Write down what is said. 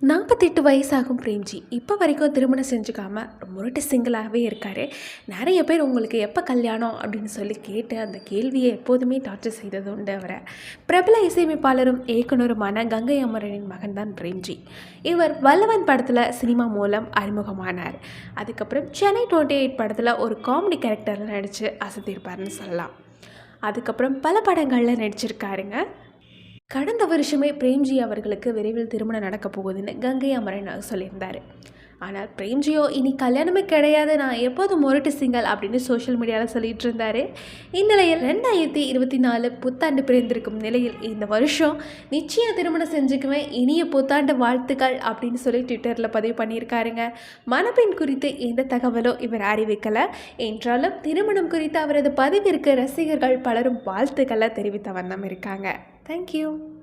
நாற்பத்தெட்டு வயசாகும் பிரேம்ஜி. இப்போ வரைக்கும் திருமணம் செஞ்சுக்காம முரட்டு சிங்கிளாகவே இருக்கார். நிறைய பேர் உங்களுக்கு எப்போ கல்யாணம் அப்படின்னு சொல்லி கேட்டு அந்த கேள்வியை எப்போதுமே டார்ச்சர் செய்தது உண்டு அவரை. பிரபல இசையமைப்பாளரும் இயக்குனருமான கங்கை அமரனின் மகன் தான் பிரேம்ஜி. இவர் வல்லவன் படத்தில் சினிமா மூலம் அறிமுகமானார். அதுக்கப்புறம் சென்னை டுவெண்ட்டி எயிட் படத்தில் ஒரு காமெடி கேரக்டரில் நடித்து அசத்திருப்பார்னு சொல்லலாம். அதுக்கப்புறம் பல படங்களில் நடிச்சிருக்காருங்க. கடந்த வருஷமே பிரேம்ஜி அவர்களுக்கு விரைவில் திருமணம் நடக்க போகுதுன்னு கங்கை அமரன் சொல்லியிருந்தார். ஆனால் பிரேம்ஜியோ இனி கல்யாணமே கிடையாது. நான் எப்போதும் முரட்டு சிங்கல் அப்படின்னு சோஷியல் மீடியாவில் சொல்லிட்டு இருந்தார். இந்நிலையில் ரெண்டாயிரத்தி இருபத்தி நாலு புத்தாண்டு பிறந்திருக்கும் நிலையில் இந்த வருஷம் நிச்சயம் திருமணம் செஞ்சுக்குவேன். இனிய புத்தாண்டு வாழ்த்துக்கள் அப்படின்னு சொல்லி ட்விட்டரில் பதிவு பண்ணியிருக்காருங்க. மணப்பெண் குறித்து எந்த தகவலோ இவர் அறிவிக்கலை. என்றாலும் திருமணம் குறித்து அவரது பதிவிற்கு ரசிகர்கள் பலரும் வாழ்த்துக்களை தெரிவித்த வண்ணம் இருக்காங்க. தேங்க்யூ